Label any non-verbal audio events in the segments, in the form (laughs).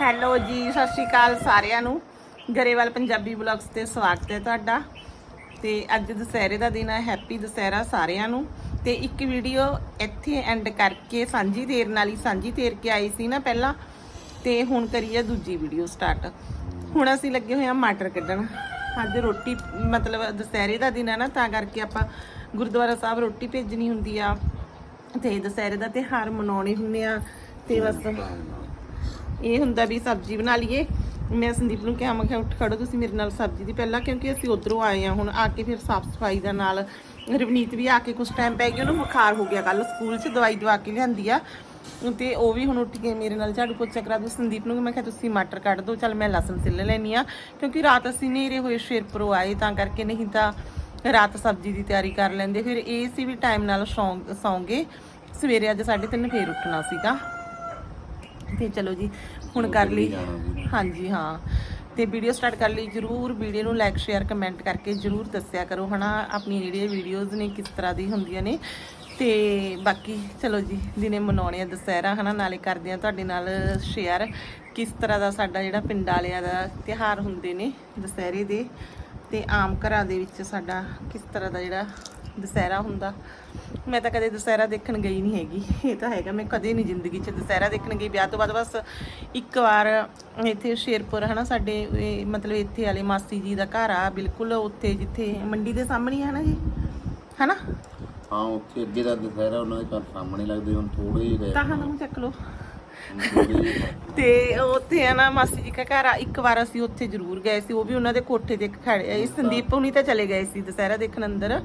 Hello ਜੀ, ਸਤਿ ਸ਼੍ਰੀ ਅਕਾਲ ਸਾਰਿਆਂ ਨੂੰ। ਗਰੇਵਾਲ ਪੰਜਾਬੀ ਬਲੌਗਸ ਤੇ ਸਵਾਗਤ ਹੈ ਤੁਹਾਡਾ। ਤੇ ਅੱਜ ਦੁਸਹਿਰੇ ਦਾ ਦਿਨ ਹੈ, ਹੈਪੀ ਦੁਸਹਿਰਾ ਸਾਰਿਆਂ ਨੂੰ। ਤੇ ਇੱਕ ਵੀਡੀਓ ਇੱਥੇ ਐਂਡ ਕਰਕੇ ਸਾਂਝੀ ਤੇਰ ਨਾਲ ਹੀ ਸਾਂਝੀ ਤੇਰ ਕੇ ਆਈ ਸੀ ਨਾ ਪਹਿਲਾਂ। ਤੇ ਹੁਣ ਕਰੀਏ ਦੂਜੀ ਵੀਡੀਓ ਸਟਾਰਟ ਹੁਣ ਅਸੀਂ ਲੱਗੇ ਹੋਏ ਆ ਮਟਰ ਕੱਢਣ। ਅੱਜ ਰੋਟੀ, ਮਤਲਬ ਦੁਸਹਿਰੇ ਦਾ ਦਿਨ ਹੈ ਨਾ, ਤਾਂ ਕਰਕੇ ਆਪਾਂ ਗੁਰਦੁਆਰਾ ਸਾਹਿਬ ਰੋਟੀ ਭੇਜਣੀ ਹੁੰਦੀ ਆ। ਤੇ ਦੁਸਹਿਰੇ ਦਾ ਤਿਉਹਾਰ ਮਨਾਉਣੇ ਹੁੰਦੇ ਆ। ਤੇ ਬਸ ਇਹ ਹੁੰਦਾ ਵੀ ਸਬਜ਼ੀ ਬਣਾ ਲਈਏ। ਮੈਂ ਸੰਦੀਪ ਨੂੰ ਕਿਹਾ, ਮੈਂ ਕਿਹਾ, ਉੱਠ ਖੜੋ ਤੁਸੀਂ ਮੇਰੇ ਨਾਲ ਸਬਜ਼ੀ ਦੀ ਪਹਿਲਾਂ, ਕਿਉਂਕਿ ਅਸੀਂ ਉਧਰੋਂ ਆਏ ਆ ਹੁਣ ਆ ਕੇ ਫਿਰ ਸਾਫ਼ ਸਫ਼ਾਈ ਦਾ ਨਾਲ ਰਵਨੀਤ ਵੀ ਆ ਕੇ ਕੁਝ ਟਾਈਮ ਪੈ ਗਿਆ, ਉਹਨੂੰ ਬੁਖਾਰ ਹੋ ਗਿਆ ਕੱਲ ਸਕੂਲ 'ਚ ਦਵਾਈ ਦਵਾ ਕੇ ਲਿਆਂਦੀ ਆ। ਤੇ ਉਹ ਵੀ ਹੁਣ ਉੱਠ ਕੇ ਮੇਰੇ ਨਾਲ ਝਾੜੂ ਪੋਚਾ ਕਰਾ ਦੋ ਸੰਦੀਪ ਨੂੰ ਮੈਂ ਕਿਹਾ, ਤੁਸੀਂ ਮਟਰ ਕੱਢ ਦਿਓ, ਚੱਲ ਮੈਂ ਲਸਣ ਸਿੱਲ ਲੈਣੀ ਆ ਕਿਉਂਕਿ ਰਾਤ ਅਸੀਂ ਨੇਰੇ ਹੋਏ ਸ਼ੇਰਪੁਰੋਂ ਆਏ, ਤਾਂ ਕਰਕੇ ਨਹੀਂ ਤਾਂ ਰਾਤ ਸਬਜ਼ੀ ਦੀ ਤਿਆਰੀ ਕਰ ਲੈਂਦੇ। ਫਿਰ ਇਹ ਸੀ ਵੀ ਟਾਈਮ ਨਾਲ ਸੌਂ ਸੌਂਗੇ ਸਵੇਰੇ ਅੱਜ 3:30 ਫੇਰ ਉੱਠਣਾ ਸੀਗਾ। ਤੇ ਚਲੋ ਜੀ ਹੁਣ ਕਰ ਲਈ। ਹਾਂਜੀ ਹਾਂ। ਤੇ ਵੀਡੀਓ ਸਟਾਰਟ ਕਰ ਲਈ। ਜਰੂਰ ਵੀਡੀਓ ਨੂੰ ਲਾਈਕ ਸ਼ੇਅਰ ਕਮੈਂਟ ਕਰਕੇ ਜਰੂਰ ਦੱਸਿਆ ਕਰੋ ਹਨਾ? ਆਪਣੀ ਜਿਹੜੀਆਂ ਵੀਡੀਓਜ਼ ਨੇ ਕਿਸ ਤਰ੍ਹਾਂ ਦੀ ਹੁੰਦੀਆਂ ਨੇ। ਤੇ ਬਾਕੀ ਚਲੋ ਜੀ ਦਿਨੇ ਮਨਾਉਣੇ ਆ ਦੁਸਹਿਰਾ ਹਨਾ? ਨਾਲੇ ਕਰਦੇ ਆ ਤੁਹਾਡੇ ਨਾਲ ਸ਼ੇਅਰ ਕਿਸ ਤਰ੍ਹਾਂ ਦਾ ਸਾਡਾ ਜਿਹੜਾ ਪਿੰਡ ਵਾਲਿਆਂ ਦਾ ਤਿਹਾਰ ਹੁੰਦੇ ਨੇ ਦੁਸਹਿਰੇ ਦੇ। ਤੇ ਆਮ ਘਰਾਂ ਦੇ ਵਿੱਚ ਸਾਡਾ ਕਿਸ ਤਰ੍ਹਾਂ ਦਾ ਜਿਹੜਾ ਦੁਸਹਿਰਾ ਹੁੰਦਾ। ਮੈਂ ਤਾਂ ਕਦੇ ਦੁਸਹਿਰਾ ਦੇਖਣ ਗਈ ਨਹੀਂ ਹੈਗੀ। ਇਹ ਤਾਂ ਹੈਗਾ ਮੈਂ ਕਦੇ ਨਹੀਂ ਜ਼ਿੰਦਗੀ 'ਚ ਦੁਸਹਿਰਾ ਦੇਖਣ ਗਈ। ਵਿਆਹ ਤੋਂ ਬਾਅਦ ਬਸ ਇੱਕ ਵਾਰ ਇੱਥੇ ਸ਼ੇਰਪੁਰ ਹਨਾ ਸਾਡੇ ਮਤਲਬ ਇੱਥੇ ਵਾਲੇ ਮਾਸੀ ਜੀ ਦਾ ਘਰ ਆ ਬਿਲਕੁਲ ਉੱਥੇ ਜਿੱਥੇ ਮੰਡੀ ਦੇ ਸਾਹਮਣੇ ਹੀ ਨਾ ਜੀ? ਹਨਾ? ਹਾਂ ਉੱਥੇ ਅੱਗੇ ਦਾ ਦੁਸਹਿਰਾ ਉਹਨਾਂ ਦੇ ਘਰ ਸਾਹਮਣੇ ਲੱਗਦੇ ਹੁਣ ਥੋੜੇ ਹੀ ਰਹਿ ਤਾਂ ਹਾਂ ਨੂੰ ਚੱਕ ਰਹਿ। ਤੇ ਉੱਥੇ ਆ ਨਾ ਮਾਸੀ ਜੀ ਦਾ ਘਰ ਆ। ਇੱਕ ਵਾਰ ਅਸੀਂ ਉੱਥੇ ਜ਼ਰੂਰ ਗਏ ਸੀ। ਉਹ ਵੀ ਉਹਨਾਂ ਦੇ ਕੋਠੇ ਤੇ ਖੜੇ ਸੰਦੀਪ ਹੁਣੀ ਤਾਂ ਚਲੇ ਗਏ ਸੀ ਦੁਸਹਿਰਾ ਦੇਖਣ ਅੰਦਰ।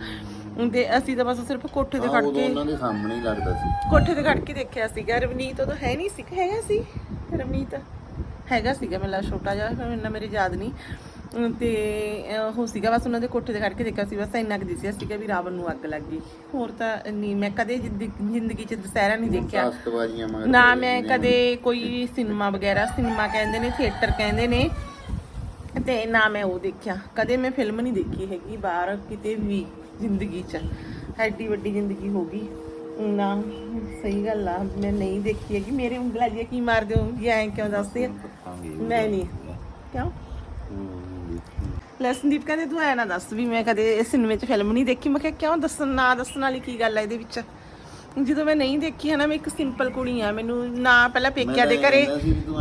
ਤੇ ਅਸੀਂ ਤਾਂ ਬਸ ਸਿਰਫ ਕੋਠੇ ਤੇ ਹਾਂ ਖੜ ਉਦੋਂ ਕੇ ਉਹਨਾਂ ਦੇ ਸਾਹਮਣੇ ਹੀ ਲੱਗਦਾ ਸੀ। ਕੋਠੇ ਤੇ ਖੜ ਕੇ ਦੇਖਿਆ ਸੀਗਾ। ਰਵਨੀਤ ਉਦੋਂ ਹੈ ਨਹੀਂ ਸੀ ਹੈਗਾ ਸੀ। ਰਵਨੀਤ ਹੈਗਾ ਸੀਗਾ ਮੇਰਾ ਛੋਟਾ ਜਿਹਾ ਫਿਰ ਇੰਨਾ ਮੇਰੇ ਯਾਦ ਨਹੀਂ। ਅਮ ਤੇ ਅਹ ਉਹ ਸੀਗਾ ਬਸ ਉਹਨਾਂ ਦੇ ਕੋਠੇ ਤੇ ਖੜ ਕੇ ਦੇਖਿਆ ਸੀ। ਬਸ ਇੰਨਾ ਕੁ ਦਿਸਿਆ ਸੀਗਾ ਵੀ ਰਾਵਣ ਨੂੰ ਅੱਗ ਲੱਗ ਗਈ। ਹੋਰ ਤਾਂ ਨਹੀਂ ਮੈਂ ਕਦੇ ਜ਼ਿੰਦਗੀ ਜ਼ਿੰਦਗੀ 'ਚ ਦੁਸਹਿਰਾ ਨਹੀਂ ਦੇਖਿਆ। ਮਗਰ ਨਾ ਮੈਂ ਨੇ। ਕਦੇ ਕੋਈ ਸਿਨੇਮਾ ਵਗੈਰਾ ਸਿਨੇਮਾ ਕਹਿੰਦੇ ਨੇ ਥੀਏਟਰ ਕਹਿੰਦੇ ਨੇ। ਤੇ ਨਾ ਮੈਂ ਉਹ ਦੇਖਿਆ। ਕਦੇ ਮੈਂ ਫਿਲਮ ਨਹੀਂ ਦੇਖੀ ਹੈਗੀ ਬਾਹਰ ਕਿਤੇ ਵੀ ਜ਼ਿੰਦਗੀ 'ਚ। ਐਡੀ ਵੱਡੀ ਜ਼ਿੰਦਗੀ ਹੋ ਗਈ। ਨਾ ਸਹੀ ਗੱਲ ਆ ਮੈਂ ਨਹੀਂ ਦੇਖੀ ਹੈਗੀ। ਮੇਰੇ ਉਂਗਲਾਂ ਜੀ ਕੀ ਮਾਰ ਦਿਓਗੀ ਐਂ ਕਿਉਂ ਦੱਸਦੇ ਆ? ਮੈਂ ਨਹੀਂ। ਕਿਉਂ? ਹੂੰ, ਦੇਖੀ। ਲੈ ਸੰਦੀਪ ਕਹਿੰਦੇ ਤੂੰ ਐ ਨਾ ਦੱਸ ਵੀ ਮੈਂ ਕਦੇ ਸਿਨੇਮੇ 'ਚ ਫਿਲਮ ਨਹੀਂ ਦੇਖੀ। ਮੈਂ ਕਿਹਾ ਕਿਉਂ ਦੱਸਣ ਨਾ ਦੱਸਣ ਵਾਲੀ ਕੀ ਗੱਲ ਆ ਇਹਦੇ ਵਿੱਚ? ਜਦੋਂ ਮੈਂ ਨਹੀਂ ਦੇਖੀ ਹੈ ਨਾ ਮੈਂ ਇੱਕ ਸਿੰਪਲ ਕੁੜੀ ਆ ਮੈਨੂੰ ਨਾ ਪਹਿਲਾਂ ਪੇਕਿਆਂ ਦੇ ਘਰੇ ਤੂੰ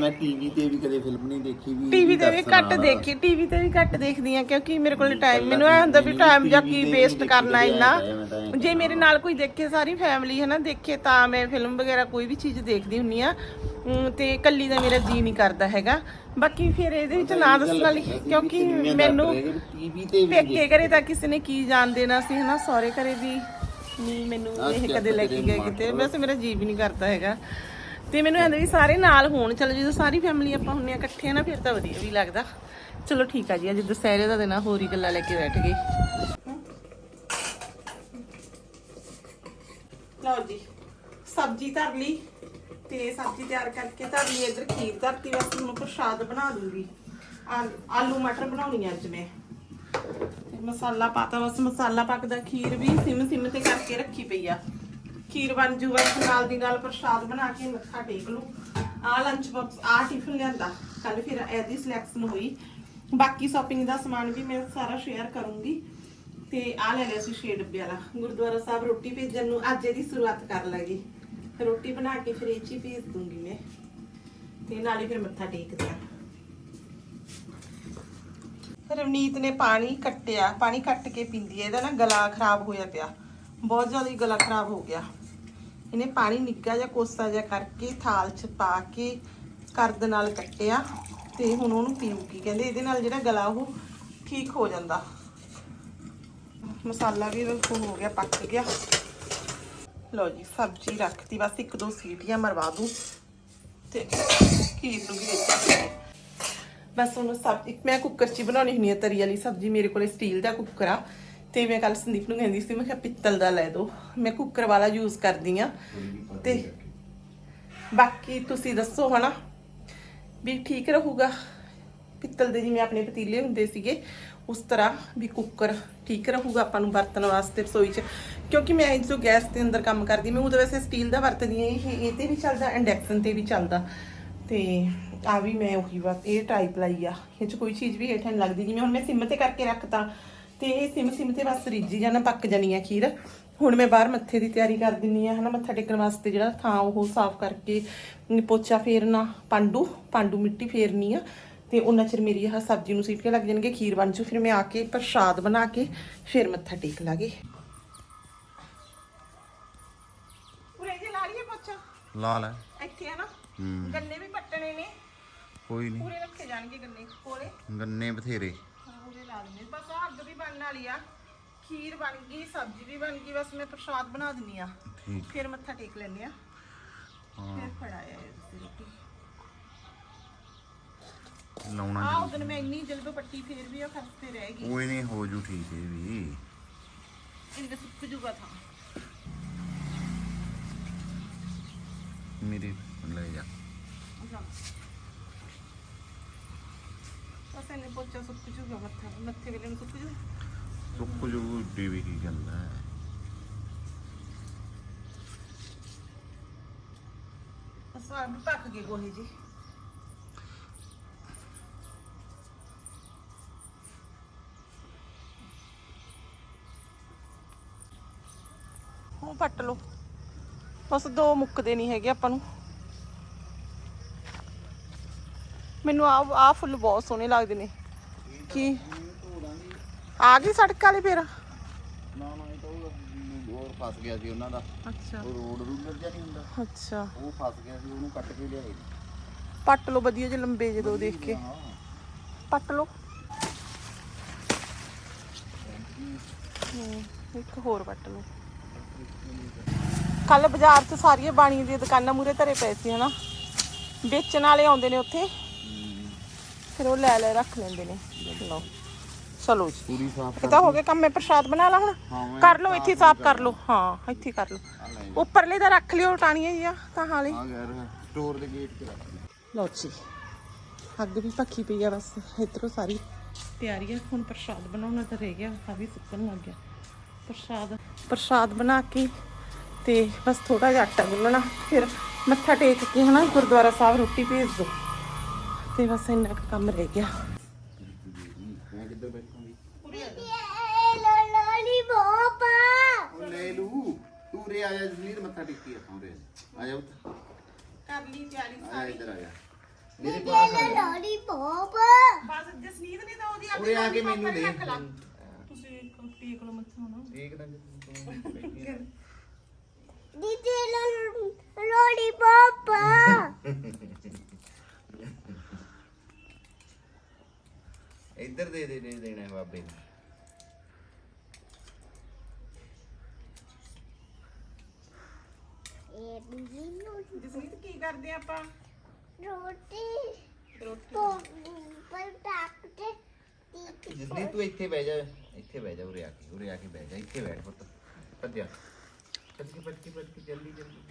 ਮੈਂ ਟੀਵੀ ਤੇ ਵੀ ਕਦੇ ਫਿਲਮ ਨਹੀਂ ਦੇਖੀ ਵੀ ਟੀਵੀ ਤੇ ਵੀ ਘੱਟ। ਦੇਖੀ ਟੀਵੀ ਤੇ ਵੀ ਘੱਟ ਦੇਖਦੀ ਆ ਕਿਉਂਕਿ ਮੇਰੇ ਕੋਲ ਟਾਈਮ ਮੈਨੂੰ ਐ ਹੁੰਦਾ ਵੀ ਟਾਈਮ ਜਾਂ ਕੀ ਵੇਸਟ ਕਰਨਾ ਇੰਨਾ। ਜੇ ਮੇਰੇ ਨਾਲ ਕੋਈ ਦੇਖੇ ਸਾਰੀ ਫੈਮਿਲੀ ਹੈ ਨਾ ਦੇਖੇ ਤਾਂ ਮੈਂ ਫਿਲਮ ਵਗੈਰਾ ਕੋਈ ਵੀ ਚੀਜ਼ ਦੇਖਦੀ ਹੁੰਨੀ ਆ ਤੇ ਕੱਲੀ ਦਾ ਮੇਰਾ ਜੀ ਨਹੀਂ ਕਰਦਾ ਹੈਗਾ। ਬਾਕੀ ਫਿਰ ਇਹਦੇ ਵਿੱਚ ਨਾ ਦੱਸਣ ਵਾਲੀ ਕਿਉਂਕਿ ਮੈਨੂੰ ਟੀਵੀ ਤੇ ਵੀ ਪੇਕੇ ਘਰੇ ਤਾਂ ਕਿਸੇ ਨੇ ਕੀ ਜਾਣ ਦੇਣਾ ਸੀ ਹਨਾ ਸਹੁਰੇ ਘਰੇ ਵੀ। ਨਹੀਂ ਮੈਨੂੰ ਇਹ ਕਦੇ ਲੈ ਕੇ ਗਏ ਕਿਤੇ। ਵੈਸੇ ਮੇਰਾ ਜੀ ਵੀ ਨਹੀਂ ਕਰਦਾ ਹੈਗਾ। ਤੇ ਮੈਨੂੰ ਐਂਦਾ ਵੀ ਸਾਰੇ ਨਾਲ ਹੋਣ। ਚਲੋ ਜਦੋਂ ਸਾਰੀ ਫੈਮਿਲੀ ਆਪਾਂ ਹੁੰਨੇ ਆ ਇਕੱਠੇ ਆ ਨਾ ਫਿਰ ਤਾਂ ਵਧੀਆ ਵੀ ਲੱਗਦਾ। ਚਲੋ ਠੀਕ ਆ ਜੀ ਅੱਜ ਦੁਸਹਿਰੇ ਦਾ ਦਿਨ ਆ ਹੋਰ ਹੀ ਗੱਲਾਂ ਲੈ ਕੇ ਬੈਠ ਗਏ। ਲਓ ਜੀ ਸਬਜ਼ੀ ਧਰ ਲਈ। ਤੇ ਸਬਜ਼ੀ ਤਿਆਰ ਕਰਕੇ ਧਰ ਲਈ। ਇੱਧਰ ਖੀਰ ਧਰਤੀ ਬਸ ਹੁਣ ਪ੍ਰਸ਼ਾਦ ਬਣਾ ਦੂੰਗੀ। ਆਲ- ਆਲੂ ਮਟਰ ਬਣਾਉਣੀ ਆ ਅੱਜ ਮੈਂ। ਤੇ ਮਸਾਲਾ ਪਾਤਾ, ਬਸ ਮਸਾਲਾ ਪੱਕਦਾ, ਖੀਰ ਵੀ ਸਿਮ ਸਿਮ ਤੇ ਕਰਕੇ ਰੱਖੀ ਪਈ ਆ। ਖੀਰ ਬਣ ਜੂ, ਬਸ ਨਾਲ ਦੀ ਨਾਲ ਪ੍ਰਸ਼ਾਦ ਬਣਾ ਕੇ ਮੱਥਾ ਟੇਕ ਲੂ ਆ ਲੰਚ ਬਾਕਸ ਆ ਟਿਫਨ ਲਿਆਂਦਾ। ਕੱਲ ਫਿਰ ਇਹਦੀ ਸਿਲੈਕਸ਼ਨ ਹੋਈ। ਬਾਕੀ ਸ਼ਾਪਿੰਗ ਦਾ ਸਮਾਨ ਵੀ ਮੈਂ ਸਾਰਾ ਸ਼ੇਅਰ ਕਰੂੰਗੀ। ਤੇ ਆ ਲੈ ਲਿਆ ਸੀ ਛੇ ਡੱਬੇ ਵਾਲਾ। ਗੁਰਦੁਆਰਾ ਸਾਹਿਬ ਰੋਟੀ ਭੇਜਣ ਨੂੰ ਅੱਜ ਇਹਦੀ ਸ਼ੁਰੂਆਤ ਕਰ ਲਾਂਗੀ ਰੋਟੀ ਬਣਾ ਕੇ ਫਿਰ ਇਹ 'ਚ ਹੀ ਭੇਜ ਦੂੰਗੀ ਮੈਂ। ਤੇ ਨਾਲ ਹੀ ਫਿਰ ਮੱਥਾ ਟੇਕਦੇ ਆ। ਰਵਨੀਤ ਨੇ ਪਾਣੀ ਕੱਟਿਆ, ਪਾਣੀ ਕੱਟ ਕੇ ਪੀਂਦੀ ਹੈ, ਇਹਦਾ ਨਾ ਗਲਾ ਖਰਾਬ ਹੋਇਆ ਪਿਆ। ਬਹੁਤ ਜ਼ਿਆਦਾ ਹੀ ਗਲਾ ਖਰਾਬ ਹੋ ਗਿਆ। ਇਹਨੇ ਪਾਣੀ ਨਿੱਗਾ ਜਿਹਾ, ਕੋਸਾ ਜਿਹਾ ਕਰਕੇ ਥਾਲ 'ਚ ਪਾ ਕੇ ਕਰਦ ਨਾਲ ਕੱਟਿਆ ਤੇ ਹੁਣ ਉਹਨੂੰ ਪੀਊਗੀ। ਕਹਿੰਦੇ ਇਹਦੇ ਨਾਲ ਜਿਹੜਾ ਗਲਾ ਉਹ ਠੀਕ ਹੋ ਜਾਂਦਾ। ਮਸਾਲਾ ਵੀ ਇਹਦਾ ਹੋ ਗਿਆ, ਪੱਕ ਗਿਆ। ਲਓ ਜੀ, ਸਬਜ਼ੀ ਰੱਖਤੀ, ਬਸ ਇੱਕ ਦੋ ਸੀਟੀਆਂ ਮਰਵਾ ਦੂੰ ਤੇ ਖੀਰ ਨੂੰ ਵੀ ਬਸ ਉਹਨੂੰ ਸਬ ਇੱਕ ਮੈਂ ਕੁੱਕਰ 'ਚ ਹੀ ਬਣਾਉਣੀ ਹੁੰਦੀ ਹੈ ਤਰੀ ਵਾਲੀ ਸਬਜ਼ੀ ਮੇਰੇ ਕੋਲੇ ਸਟੀਲ ਦਾ ਕੁੱਕਰ ਆ। ਤੇ ਮੈਂ ਕੱਲ ਸੰਦੀਪ ਨੂੰ ਕਹਿੰਦੀ ਸੀ ਮੈਂ ਕਿਹਾ ਪਿੱਤਲ ਦਾ ਲੈ ਦਿਓ। ਮੈਂ ਕੁੱਕਰ ਵਾਲਾ ਯੂਜ਼ ਕਰਦੀ ਆ ਤੇ ਬਾਕੀ ਤੁਸੀਂ ਦੱਸੋ ਹਨਾ ਵੀ ਠੀਕ ਰਹੂਗਾ? ਪਿੱਤਲ ਦੇ ਜਿਵੇਂ ਆਪਣੇ ਪਤੀਲੇ ਹੁੰਦੇ ਸੀਗੇ ਉਸ ਤਰ੍ਹਾਂ ਵੀ ਕੁੱਕਰ ਠੀਕ ਰਹੂਗਾ ਆਪਾਂ ਨੂੰ ਵਰਤਣ ਵਾਸਤੇ ਰਸੋਈ 'ਚ। ਕਿਉਂਕਿ ਮੈਂ ਜੋ ਗੈਸ ਦੇ ਅੰਦਰ ਕੰਮ ਕਰਦੀ ਮੈਂ ਉਹਦੇ ਵੈਸੇ ਸਟੀਲ ਦਾ ਵਰਤਦੀ ਹਾਂ ਇਹ ਇਹ ਤੇ ਵੀ ਚੱਲਦਾ ਇੰਡਕਸ਼ਨ ਤੇ ਵੀ ਚੱਲਦਾ। ਤੇ ਆ ਵੀ ਮੈਂ ਉਹੀ ਬਸ ਇਹ ਟਾਈਪ ਲਾਈ ਆ। ਇਹ ਚ ਕੋਈ ਚੀਜ਼ ਵੀ ਹੇਠਾਂ ਨਹੀਂ ਲੱਗਦੀ। ਜਿਵੇਂ ਹੁਣ ਮੈਂ ਸਿਮ ਤੇ ਕਰਕੇ ਰੱਖਤਾ ਤੇ ਇਹ ਸਿਮ ਸਿਮ ਤੇ ਬਸ ਰਿੱਝੀ ਜਾਣਾ ਪੱਕ ਜਾਣੀ ਆ ਖੀਰ ਹੁਣ ਮੈਂ ਬਾਹਰ ਮੱਥੇ ਦੀ ਤਿਆਰੀ ਕਰ ਦਿੰਨੀ ਆ ਹਨਾ ਮੱਥਾ ਟੇਕਣ ਵਾਸਤੇ ਜਿਹੜਾ ਥਾਂ ਉਹ ਸਾਫ਼ ਕਰਕੇ ਪੋਚਾ ਫੇਰਨਾ ਪਾਂਡੂ ਪਾਂਡੂ ਮਿੱਟੀ ਫੇਰਨੀ ਆ ਤੇ ਉਹਨਾਂ ਚਿਰ ਮੇਰੀ ਆਹ ਸਬਜ਼ੀ ਨੂੰ ਸੀਟੀਆਂ ਲੱਗ ਜਾਣਗੇ ਖੀਰ ਬਣ ਜੂ ਫਿਰ ਮੈਂ ਆ ਕੇ ਪ੍ਰਸ਼ਾਦ ਬਣਾ ਕੇ ਫਿਰ ਮੱਥਾ ਟੇਕ ਲਾਂਗੇ। ਪੂਰੇ ਜੇ ਲਾ ਲਈਏ ਪੋਚਾ? ਲਾ ਲੈ। ਇੱਥੇ ਆ ਨਾ। ਗੰਨੇ ਵੀ ਪੱਟਣੇ ਨੇ। ਕੋਈ ਨਹੀਂ। ਪੂਰੇ ਰੱਖੇ ਜਾਣਗੇ ਗੰਨੇ ਕੋਲੇ। ਗੰਨੇ ਬਥੇਰੇ। ਹਾਂ ਉਹਦੇ ਲਾ ਦਿੰਦੇ। ਬਸ ਆਹ ਅੱਗ ਵੀ ਬਣਨ ਵਾਲੀ ਆ। ਖੀਰ ਬਣ ਗਈ ਸਬਜ਼ੀ ਵੀ ਬਣ ਗਈ ਬਸ ਮੈਂ ਪ੍ਰਸ਼ਾਦ ਬਣਾ ਦਿੰਨੀ ਆ। ਠੀਕ। ਫਿਰ ਮੱਥਾ ਟੇਕ ਲੈਂਦੇ ਆ। ਹਾਂ। ਫਿਰ ਫੜਾਇਆ ਤੁਸੀਂ ਰੋਟੀ। ਲਾਉਣਾ ਆਹ ਉਦੋਂ ਮੈਂ ਇੰਨੀ ਜਲਦੋਂ ਪੱਟੀ ਫਿਰ ਵੀ ਉਹ ਖਸਤੇ ਰਹਿ ਗਈ। ਕੋਈ ਨਹੀਂ ਹੋ ਜੂ ਠੀਕ ਇਹ ਵੀ। ਇੰਦੇ ਸੁੱਕ ਜੂਗਾ ਥਾਂ। ਮੇਰੇ ਲੈ ਜਾ। ਬਸ ਇਹਨੇ ਪੋਚਾ ਸੁੱਕ ਜੂਗਾ ਮੱਥਾ ਮੱਥੇ ਵੇਲੇ ਨੂੰ ਸੁੱਕ ਜੂ ਸੁੱਕ ਜੂ ਡੀ ਵੀ ਕੀ ਗੱਲ ਹੈ ਬਸ ਆ ਵੀ ਪੱਕ ਗਏ ਗੋਹੇ ਜੀ ਉਹ ਪੱਟ ਲਓ ਬਸ ਦੋ ਮੁੱਕਦੇ ਨਹੀਂ ਹੈਗੇ ਆਪਾਂ ਨੂੰ ਮੈਨੂੰ ਆ ਆ ਫੁੱਲ ਬਹੁਤ ਸੋਹਣੇ ਲੱਗਦੇ ਨੇ। ਕੀ? ਆ ਗਈ ਸੜਕ ਵਾਲੇ ਫੇਰ? ਨਾ ਨਾ ਇਹ ਤਾਂ ਉਹ ਹੋਰ ਫਸ ਗਿਆ ਸੀ ਉਹਨਾਂ ਦਾ। ਅੱਛਾ। ਉਹ ਰੋਡ ਰੂਲਰ ਜਿਹਾ ਨਹੀਂ ਹੁੰਦਾ। ਅੱਛਾ। ਉਹ ਫਸ ਗਿਆ ਸੀ ਉਹਨੂੰ ਕੱਟ ਕੇ ਲਿਆਏ। ਪੱਟ ਲਓ ਵਧੀਆ ਜਿਹੇ ਲੰਬੇ ਜਿਹੇ ਦੋ ਦੇਖ ਕੇ। ਪੱਟ ਹੂੰ, ਇੱਕ ਹੋਰ ਪੱਟ ਲਓ। ਕੱਲ ਬਾਜ਼ਾਰ 'ਚ ਸਾਰੀਆਂ ਬਾਣੀਆਂ ਦੀਆਂ ਦੁਕਾਨਾਂ ਮੂਰੇ ਧਰੇ ਪਏ ਸੀ ਹਨਾ? ਵੇਚਣ ਵਾਲੇ ਆਉਂਦੇ ਨੇ ਉੱਥੇ। ਫਿਰ ਉਹ ਲੈ ਲੈ ਰੱਖ ਲੈਂਦੇ ਨੇ। ਲਓ। ਚਲੋ ਜੀ। ਪੂਰੀ ਸਾਫ਼ ਇਹ ਤਾਂ ਹੋ ਗਿਆ ਕੰਮ ਮੈਂ ਪ੍ਰਸ਼ਾਦ ਬਣਾ ਲਾ ਹੁਣ। ਹਾਂ, ਕਰ ਲਓ ਇੱਥੇ ਹੀ ਸਾਫ਼ ਕਰ ਲਓ। ਹਾਂ ਇੱਥੇ ਹੀ ਕਰ ਲਓ। ਉੱਪਰਲੇ ਦਾ ਰੱਖ ਲਿਓ ਟਾਣੀਆਂ ਜੀਆਂ ਤਾਂ ਹਾਲੇ ਆ ਗਿਆ ਸਟੋਰ ਦੇ ਗੇਟ ਤੇ ਰੱਖ। ਲਓ ਜੀ। ਅੱਗ ਵੀ ਪੱਕੀ ਪਈ ਆ ਬਸ ਇਧਰੋਂ ਸਾਰੀ ਤਿਆਰੀ ਆ ਹੁਣ ਪ੍ਰਸ਼ਾਦ ਬਣਾਉਣਾ ਤਾਂ ਰਹਿ ਗਿਆ ਆ ਵੀ ਸੁੱਕਣ ਲੱਗ ਗਿਆ। ਪ੍ਰਸ਼ਾਦ ਪ੍ਰਸ਼ਾਦ ਬਣਾ ਕੇ ਤੇ ਬਸ ਥੋੜਾ ਜਿਹਾ ਆਟਾ ਗੁੰਨਣਾ। ਫਿਰ ਮੱਥਾ ਟੇਕ ਕੇ ਹਨਾ ਗੁਰਦੁਆਰਾ ਸਾਹਿਬ ਰੋਟੀ ਭੇਜ ਦੋ ਤੇ ਬਸ ਇੰਨਾ ਕੁ ਕੰਮ ਰਹਿ ਗਿਆ। ਮੈਂ ਕਿੱਧਰ ਬੈਠੂੰਗੀ ਉਹ ਲੈ ਲੂ ਤੂੰ ਰੇ ਆ ਜਾ ਜਸਲੀਰ ਮੱਥਾ ਟੇਕੀ ਆਪਾਂ ਰੇ ਆ ਜਾ ਉੱਥੇ ਕਰ ਲਈ ਤਿਆਰੀ ਆ ਇੱਧਰ ਆ ਜਾ। ਮੇਰੇ ਪਾਸ ਆ ਜਾ। ਬਸ ਜਸਨੀਤ ਨੇ ਤਾਂ ਉਹਦੀ ਉਰੇ ਆ ਕੇ ਮੈਨੂੰ ਦੇ ਤੁਸੀਂ ਟੇਕ ਲਓ ਮੱਥਾ ਹੁਣ। ਦੇਖ ਨਾ ਤੂੰ (laughs) ਬੈਠੀ ਆ। (laughs) ਇੱਧਰ ਦੇ ਦੇ ਦੇ ਦੇਣਾ ਹੈ ਬਾਬੇ ਨੂੰ। ਇਹ ਦੀਦੀ ਨੂੰ ਜਸਨੀਤ ਕੀ ਕਰਦੇ ਆਪਾਂ? ਰੋਟੀ ਰੋਟੀ। ਤੋਂ ਪਰ ਟਾਕਤੇ ਜਸਲੀਰ ਤੂੰ ਇੱਥੇ ਬਹਿ ਜਾ ਇੱਥੇ ਬਹਿ ਜਾ ਉਰੇ ਆ ਕੇ ਉਰੇ ਆ ਕੇ ਬਹਿ ਜਾ ਇੱਥੇ ਬੈਠ ਪੁੱਤ ਭੱਜਿਆ। ਕੇ ਭੱਜ ਕੇ ਭੱਜ ਕੇ ਜਲਦੀ ਜਲਦੀ।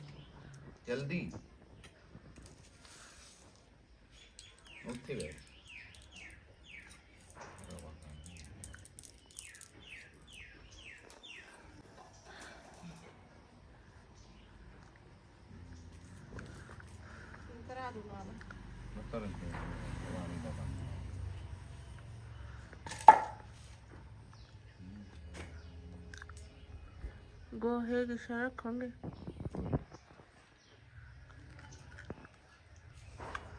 ਜਲਦੀ। ਉੱਥੇ ਬੈਠ ਗੋਹੇ ਕਿਸ਼ਾ ਰੱਖਾਂਗੇ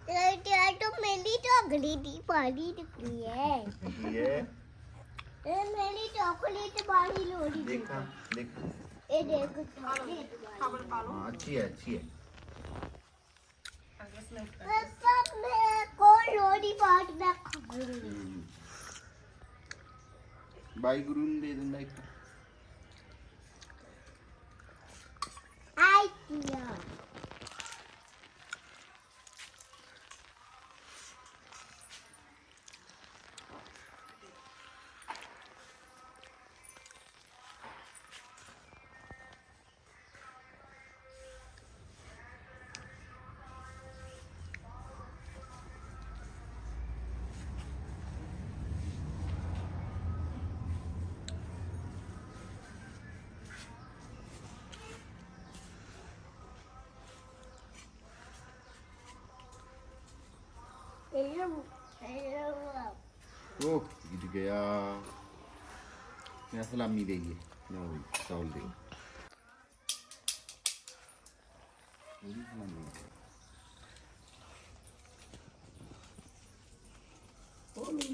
ਇਹ ਤਾਂ ਮੇਰੀ ਟੋਕਰੀ ਦੀ ਪਾਣੀ ਨਿਕਲੀ ਹੈ ਕੀ ਹੈ ਇਹ ਮੇਰੀ ਟੋਕਰੀ ਤੇ ਪਾਣੀ ਲੋੜੀ ਦੇਖਾਂ ਦੇਖ ਇਹ ਦੇਖ ਟੋਕਰੀ ਖਬਰ ਪਾ ਲਓ हाँ अच्छी है अच्छी है ਅਗਰ ਸਨੈਕ ਪਾਪਾ ਮੈਂ ਕੋ ਲੋੜੀ ਪਾਟ ਦਾ ਖਬਰ ਬਾਈ ਗੁਰੂ ਨੂੰ ਦੇ ਦਿੰਦਾ ਇੱਕ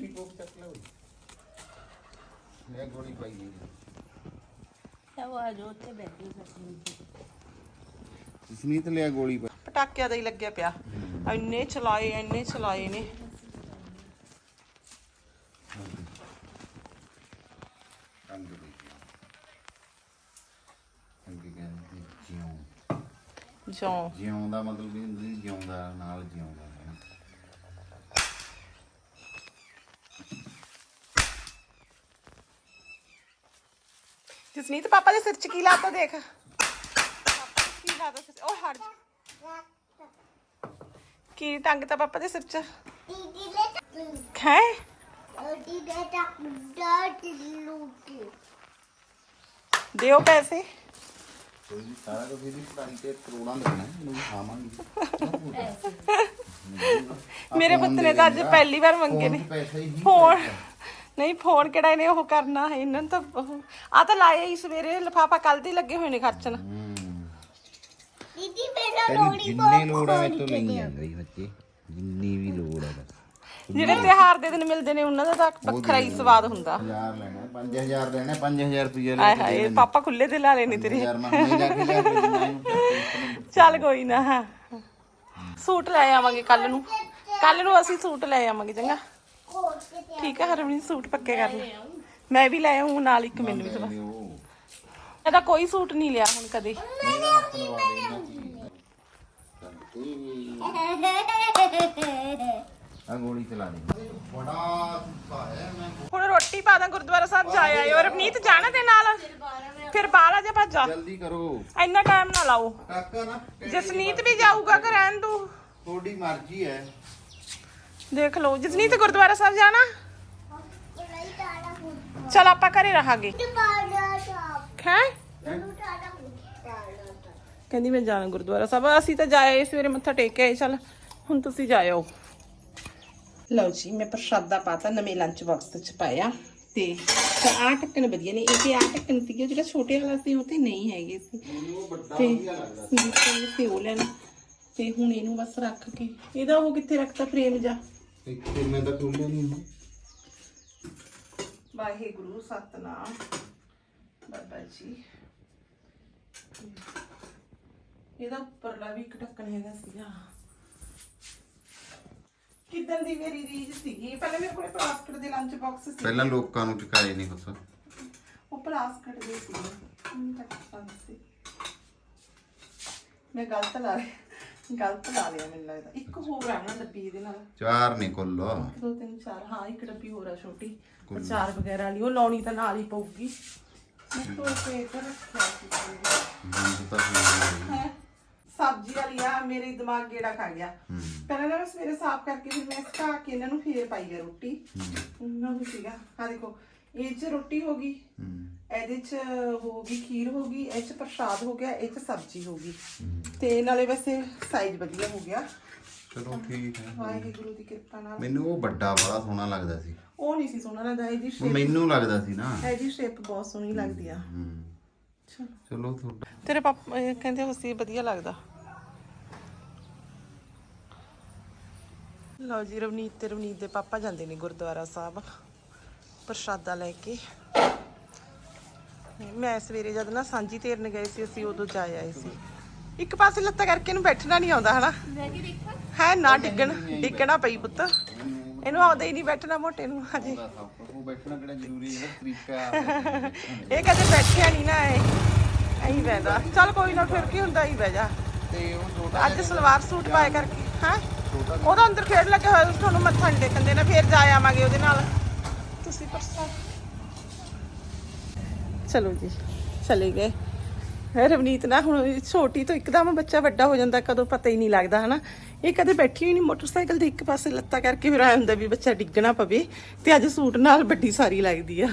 ਕੋਕ ਚੱਕ ਲਓ ਮੈਂ ਗੋਲੀ ਪਾਈ ਗਈ ਜਸਨੀਤ ਲਿਆ ਗੋਲੀ ਪਾ ਪਟਾਕਿਆਂ ਦਾ ਹੀ ਲੱਗਿਆ ਪਿਆ। ਇੰਨੇ ਚਲਾਏ ਇੰਨੇ ਚਲਾਏ ਨੇ ਜਿਉਂ ਜੋ ਜਿਉਂ ਦਾ ਮਤਲਬ ਵੀ ਹੁੰਦਾ ਜਿਉਂਦਾ ਨਾਲ ਜਿਉਂਦਾ ਹੈ ਜਸਨੀਤ ਪਾਪਾ ਦੇ ਸਿਰ 'ਚ ਕੀ ਲਾਤਾ ਦੇਖ ਪਾਪਾ ਕੀ ਲਾਤਾ? ਉਹ ਹਟ ਜਾ। ਕੀ ਟੰਗ ਤਾ ਪਾਪਾ ਦੇ ਸਿਰ 'ਚ? ਹੈ. ਦਿਓ ਪੈਸੇ। ਕੋਈ ਵੀ ਸਾਰਾ ਕੁਝ ਇਹਦੀ ਪੜਾਈ ਤੇ ਕਰੋੜਾਂ ਦੇਣਾ ਇਹਨੂੰ ਵੀ ਖਾਵਾਂਗੇ। ਮੇਰੇ ਪੁੱਤ ਨੇ ਤਾਂ ਅੱਜ ਪਹਿਲੀ ਵਾਰ ਮੰਗੇ ਨੇ। ਪੈਸੇ ਹੀ ਫੋਨ ਨਹੀਂ ਫੋਨ ਕਿਹੜਾ ਇਹਨੇ ਉਹ ਕਰਨਾ ਹੈ ਇਹਨਾਂ ਨੂੰ ਤਾਂ ਆ ਤਾਂ ਲਾਏ ਹੀ ਸਵੇਰੇ ਲਫਾਫਾ ਕੱਲ ਦੇ ਲੱਗੇ ਹੋਏ ਨੇ ਖਰਚਣ। Didi ਮੇਰਾ ਤੈਨੂੰ ਲੋੜੀ ਜਿੰਨੀ ਲੋੜ ਹੈ ਤੋਂ ਲਈ ਜਾਂਦਾ ਹੀ ਬੱਚੇ। ਜਿੰਨੀ ਵੀ ਲੋੜ ਹੈ ਬਸ। ਜਿਹੜੇ ਤਿਉਹਾਰ ਦੇ ਦਿਨ ਮਿਲਦੇ ਨੇ ਉਹਨਾਂ ਦਾ ਤਾਂ ਵੱਖਰਾ ਹੀ ਸਵਾਦ ਹੁੰਦਾ। 1000 ਲੈਣਾ 5000 ਲੈਣਾ 5000 ਰੁਪਏ ਲੈ ਆਏ ਹਾਏ ਪਾਪਾ ਖੁੱਲੇ ਦੇ ਲਾ ਲੈਣੇ ਤੇਰੇ। ਯਾਰ ਮੈਂ ਹੁਣੇ ਜਾ ਕੇ ਜਾ ਕੇ ਦਿੰਦਾ ਇਹਨੂੰ ਚੱਲ ਕੋਈ ਨਾ ਹਾਂ। ਸੂਟ ਲੈ ਆਵਾਂਗੇ ਕੱਲ ਨੂੰ। ਕੱਲ ਨੂੰ ਅਸੀਂ ਸੂਟ ਲੈ ਆਵਾਂਗੇ ਚੰਗਾ। ਤੇ ਠੀਕ ਹੈ ਹਰਮਨੀ ਸੂਟ ਪੱਕੇ ਕਰ ਲੈ। ਮੈਂ ਵੀ ਲੈ ਆਉਂ ਨਾਲ ਇੱਕ ਮੈਨੂੰ ਵੀ ਦਵਾ। ਉਹ ਇਹਦਾ ਕੋਈ ਸੂਟ ਨਹੀਂ ਲਿਆ ਹੁਣ ਕਦੇ। ਦੀ ਆ ਗੋਲੀ ਚਲਾ ਦੇ ਬੜਾ ਸੁੱਖਾ ਹੈ ਮੈਂ ਹੁਣ ਰੋਟੀ ਪਾ ਦਾਂ ਗੁਰਦੁਆਰਾ ਸਾਹਿਬ ਜਾ ਆਇਓ। ਰਵਨੀਤ ਜਾਣਾ ਤੇ ਨਾਲ? ਫਿਰ ਬਾਹਰ ਆ ਜਾ ਭੱਜਾ ਜਲਦੀ ਕਰੋ। ਇੰਨਾ ਟਾਈਮ ਨਾ ਲਾਓ। ਕਾਕਾ ਨਾ ਜਸਨੀਤ ਵੀ ਜਾਊਗਾ ਕਿ ਰਹਿਣ ਤੂੰ। ਤੁਹਾਡੀ ਮਰਜ਼ੀ ਹੈ। ਦੇਖ ਲਓ ਜਸਨੀਤ ਗੁਰਦੁਆਰਾ ਸਾਹਿਬ ਜਾਣਾ? ਨਹੀਂ ਤਾੜਾ ਪੁੱਤ ਚਲ ਆਪਾਂ ਘਰੇ ਰਹਾਂਗੇ। ਬਾੜਾ ਸਾਪ ਹੈ ਨੂੰ ਤਾੜਾ ਪੁੱਤ ਤਾੜਾ ਕਹਿੰਦੀ ਮੈਂ ਜਾਣਾ ਗੁਰਦੁਆਰਾ ਸਾਹਿਬ। ਅਸੀਂ ਤਾਂ ਜਾਏ ਸਵੇਰੇ ਮੱਥਾ ਟੇਕ ਕੇ ਆਏ ਚਲ ਹੁਣ ਤੁਸੀਂ ਜਾਇਓ। ਲਓ ਜੀ ਮੈਂ ਪ੍ਰਸ਼ਾਦਾ ਪਾਤਾ ਨਵੇਂ ਲੰਚ ਬਾਕਸ ਚ ਪਾਇਆ ਤੇ ਆ ਟੱਕਣ ਵਧੀਆ ਨੇ। ਇਹ ਤੇ ਆ ਟੱਕਣ ਸੀਗੇ ਜਿਹੜਾ ਛੋਟੇ ਵਾਲਾ ਸੀ ਉਹ ਤੇ ਨਹੀਂ ਹੈਗੇ ਸੀ। ਤੇ ਜਿੱਥੇ ਸੀ। ਉਹ ਲੈਣਾ। ਤੇ ਹੁਣ ਇਹਨੂੰ ਬਸ ਰੱਖ ਕੇ। ਇਹਦਾ ਉਹ ਕਿੱਥੇ ਰੱਖਤਾ ਫਰੇਮ ਜਾ ਇੱਥੇ ਮੈਂ ਤਾਂ ਖੋਲਿਆ ਨਹੀਂ ਵਾਹਿਗੁਰੂ ਸਤਨਾਮ। ਬਾਬਾ ਜੀ। ਇਹਦਾ ਉੱਪਰਲਾ ਵੀ ਇੱਕ ਢੱਕਣ ਹੈਗਾ ਸੀਗਾ। ਕਿਦਾਂ ਦੀ ਮੇਰੀ ਰੀਜ ਸੀਗੀ? ਪਹਿਲਾਂ ਮੇਰੇ ਕੋਲੇ ਪਲਾਸਟਿਕ ਦੇ ਲੰਚ ਬਾਕਸ ਸੀ ਪਹਿਲਾਂ ਲੋਕਾਂ ਨੂੰ ਚਕਾਏ ਨਹੀਂ ਕੁਛ। ਉਹ ਪਲਾਸਟਿਕ ਦੇ ਸੀ ਮੈਨੂੰ ਤਾਂ ਪਸੰਦ ਸੀ। ਮੈਂ ਗਲਤ ਲਾ ਲਿਆ। ਗਲਤ ਲਾ ਲਿਆ ਮੈਨੂੰ ਲੱਗਦਾ। ਇੱਕ ਹੋਰ ਆ ਨਾ ਡੱਬੀ ਇਹਦੇ ਨਾਲ। ਚਾਰ ਨਹੀਂ ਕੁੱਲ ਦੋ ਤਿੰਨ ਚਾਰ। ਹਾਂ ਇੱਕ ਡੱਬੀ ਹੋਰ ਆ ਛੋਟੀ। ਅਚਾਰ ਵਗੈਰਾ ਵਾਲੀ। ਉਹ ਲਾਉਣੀ ਤਾਂ ਨਾਲ ਹੀ ਪਊਗੀ। ਮੈਂ ਤੋਂ ਕੇ ਇੱਧਰ ਰੱਖਿਆ ਸੀ। ਬੰਦ ਤਾਂ ਹੋਈ ਹੈ? ਸਬਜ਼ੀ ਵਾਲੀ ਆ ਮੇਰੇ ਦਿਮਾਗ ਗੇੜਾ ਖਾ ਗਿਆ। ਪਹਿਲਾਂ ਨਾ ਮੈਂ ਸਵੇਰੇ ਸਾਫ਼ ਕਰਕੇ ਫਿਰ ਮੈਂ ਸੁਕਾ ਕੇ ਇਹਨਾਂ ਨੂੰ ਫੇਰ ਪਾਈ ਆ ਰੋਟੀ। ਉਹਨਾਂ ਨੂੰ ਸੀਗਾ। ਆ ਦੇਖੋ ਇਹ ਚ ਰੋਟੀ ਹੋ ਗਈ ਇਹਦੇ ਚ ਹੋ ਗਈ ਖੀਰ ਹੋ ਗਈ ਇਹ ਚ ਪ੍ਰਸ਼ਾਦ ਹੋ ਗਿਆ ਇਹ ਚ ਸਬਜ਼ੀ ਹੋ ਗਈ। ਤੇ ਨਾਲੇ ਵੈਸੇ ਸਾਈਜ਼ ਵਧੀਆ ਹੋ ਗਿਆ। ਚਲੋ ਠੀਕ ਹੈ। ਵਾਹਿਗੁਰੂ ਦੀ ਕਿਰਪਾ ਨਾਲ। ਮੈਨੂੰ ਉਹ ਵੱਡਾ ਬੜਾ ਸੋਹਣਾ ਲੱਗਦਾ ਸੀ। ਉਹ ਨਹੀਂ ਸੀ ਸੋਹਣਾ ਲੱਗਦਾ ਇਹਦੀ ਸ਼ੇਪ ਮੈਨੂੰ ਲੱਗਦਾ ਸੀ ਨਾ। ਇਹਦੀ ਸ਼ੇਪ ਬਹੁਤ ਸੋਹਣੀ ਲੱਗਦੀ ਆ। ਹੂੰ। ਚਲੋ ਚਲੋ ਤੁਹਾਡਾ ਤੇਰੇ ਪਾਪਾ ਇਹ ਕਹਿੰਦੇ ਹੋ ਸੀ ਵਧੀਆ ਲੱਗਦਾ। ਲਓ ਜੀ ਰਵਨੀਤ ਤੇ ਰਵਨੀਤ ਦੇ ਪਾਪਾ ਜਾਂਦੇ ਨੇ ਗੁਰਦੁਆਰਾ ਸਾਹਿਬ ਪ੍ਰਸ਼ਾਦਾ ਲੈ ਕੇ। ਮੈਂ ਸਵੇਰੇ ਜਦ ਨਾ ਸਾਂਝੀ ਤੇਰਨ ਗਏ ਸੀ ਅਸੀਂ ਉਦੋਂ ਜਾ ਆਏ ਸੀ। ਇੱਕ ਪਾਸੇ ਲੱਤਾਂ ਕਰਕੇ ਇਹਨੂੰ ਬੈਠਣਾ ਨਹੀਂ ਆਉਂਦਾ ਹਨਾ? ਹੈ ਨਾ ਡਿੱਗਣ? ਡਿੱਗਣਾ ਪਈ ਪੁੱਤ। ਇਹਨੂੰ ਆਉਂਦਾ ਹੀ ਨਹੀਂ ਬੈਠਣਾ ਮੋਟੇ ਨੂੰ ਹਜੇ ਉਹ ਬੈਠਣਾ ਕਿਹੜਾ ਜ਼ਰੂਰੀ ਹੈ ਤਰੀਕਾ ਇਹ ਕਦੇ ਬੈਠਿਆ ਨਹੀਂ ਨਾ ਇਹ। ਐਂ ਬੈਠਦਾ ਚੱਲ ਕੋਈ ਨਾ ਫਿਰ ਕੀ ਹੁੰਦਾ ਹੀ ਬਹਿ ਜਾ। ਤੇ ਉਹ ਛੋਟਾ ਅੱਜ ਸਲਵਾਰ ਸੂਟ ਪਾਏ ਕਰਕੇ ਹਾਂ? ਉਹਦਾ ਅੰਦਰ ਖੇਡ ਲੱਗੇ ਹੋਇਆ ਤੁਹਾਨੂੰ ਮੱਥਾ ਨਹੀਂ ਟੇਕਣ ਦੇਣਾ ਫਿਰ ਜਾ ਆਵਾਂਗੇ ਉਹਦੇ ਨਾਲ। ਤੁਸੀਂ ਪਰਸੋਂ। ਚਲੋ ਜੀ ਚਲੇ ਗਏ। ਹੈ ਰਵਨੀਤ ਨਾ ਹੁਣ ਛੋਟੀ ਤੋਂ ਇੱਕਦਮ ਬੱਚਾ ਵੱਡਾ ਹੋ ਜਾਂਦਾ ਕਦੋਂ ਪਤਾ ਹੀ ਨਹੀਂ ਲੱਗਦਾ ਹਨਾ? ਇਹ ਕਦੇ ਬੈਠੀ ਹੋਈ ਨਹੀਂ ਮੋਟਰਸਾਈਕਲ ਦੇ ਇੱਕ ਪਾਸੇ ਲੱਤਾਂ ਕਰਕੇ ਫਿਰ ਆਇਆ ਹੁੰਦਾ ਵੀ ਬੱਚਾ ਡਿੱਗਣਾ ਪਵੇ ਤੇ ਅੱਜ ਸੂਟ ਨਾਲ ਵੱਡੀ ਸਾਰੀ ਲੱਗਦੀ ਆ।